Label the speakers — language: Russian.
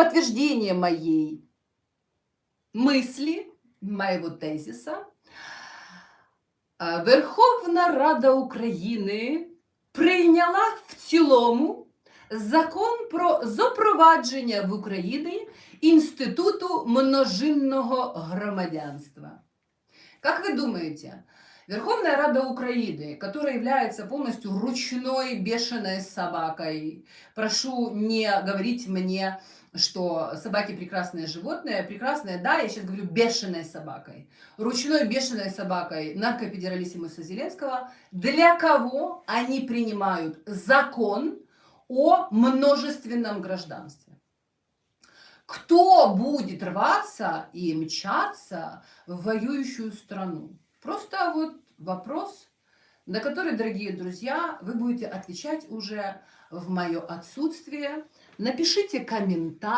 Speaker 1: подтверждение моей мысли, моего тезиса, Верховна Рада України прийняла в цілому закон про запровадження в Україні інституту множинного громадянства. Как вы думаете, Верховная Рада Украины, которая является полностью ручной бешеной собакой, прошу не говорить мне, что собаки прекрасные животные, прекрасные, да, я сейчас говорю бешеной собакой, ручной бешеной собакой наркопедералиссимуса Зеленского, для кого они принимают закон о множественном гражданстве? Кто будет рваться и мчаться в воюющую страну? Просто вот вопрос, на который, дорогие друзья, вы будете отвечать уже в мое отсутствие. Напишите комментарий.